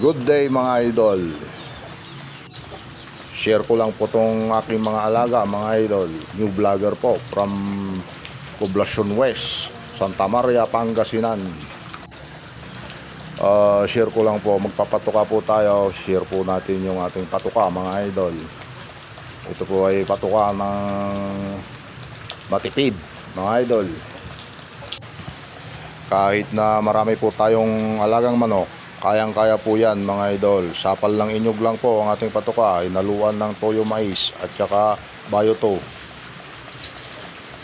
Good day mga idol. Share ko lang po tong aking mga alaga mga idol. New vlogger po from Poblacion West, Santa Maria, Pangasinan. Ah, share ko lang po, magpapatuka po tayo. Share po natin yung ating patuka mga idol. Ito po ay patuka ng matipid mga idol. Kahit na marami po tayong alagang manok, kayang-kaya po yan mga idol. Sapal lang inyog lang po ang ating patuka, inaluan ng toyo mais at saka bayoto.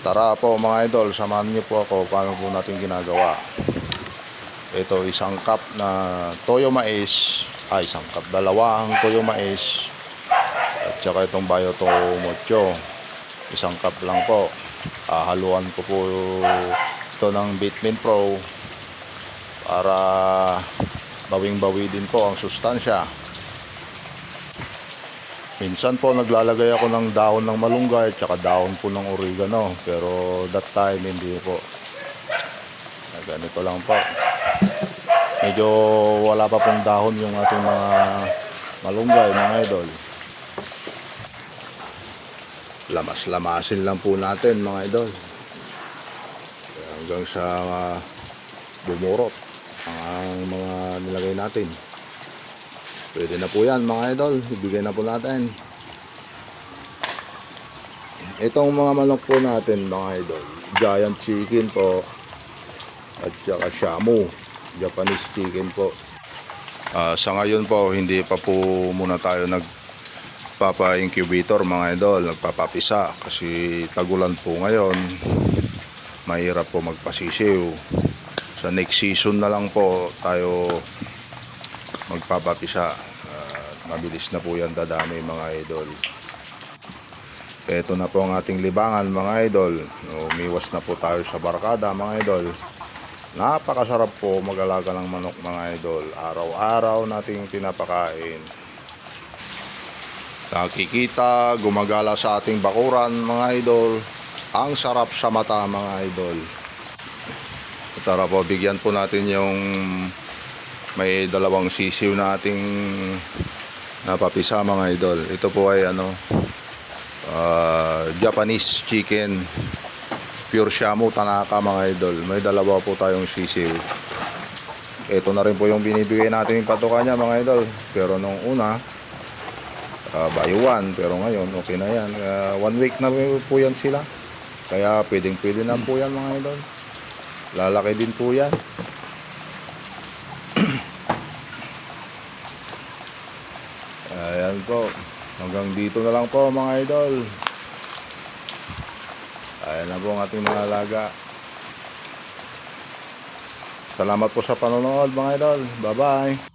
Tara po mga idol, samahan niyo po ako paano po natin ginagawa. Ito isang cup na toyo mais, ay isang cup, dalawang toyo mais at saka itong bayoto mocho. Isang cup lang po. Ah, haluan ko po ito ng Bitmin Pro para bawing-bawi din po ang sustansya. Minsan po naglalagay ako ng dahon ng malunggay at saka dahon po ng oregano pero that time hindi po. Ah, Ganito lang po. Medyo wala pa pong dahon yung ating mga malunggay mga idol. Lamas-lamasin lang po natin mga idol hanggang sa bumurot ang mga nilagay natin. Pwede na po yan mga idol. Ibigay na po natin. Itong mga manok po natin mga idol. Giant chicken po. At saka shamu. Japanese chicken po. Ah, sa ngayon po, hindi pa po muna tayo nagpapa-incubator mga idol. Nagpapapisa. Kasi tagulan po ngayon mahirap po magpasisiw. Sa next season na lang po tayo magpapapisa. Uh, mabilis na po yan dadami mga idol. Ito na po ang ating libangan mga idol. Umiwas na po tayo sa barkada mga idol. Napakasarap po mag-alaga ng manok mga idol. Araw-araw nating pinapakain. Nakikita, gumagala sa ating bakuran mga idol. Ang sarap sa mata mga idol. Tara po, bigyan po natin yung may dalawang sisiw na ating napapisa mga idol. Ito po ay ano, ah, Japanese chicken. Pure Shamu Tanaka mga idol. May dalawa po tayong sisiw. Ito na rin po yung binibigay natin yung patuka niya mga idol. Pero nung una, uh, buy one. Pero ngayon, okay na yan. Ah, one week na po yan sila. Kaya pwedeng pwede na po yan mga idol. Lalaki din po yan. Ayan po. Hanggang dito na lang po mga idol. Ayan na po ang ating mga alaga. Salamat po sa panonood mga idol. Bye bye.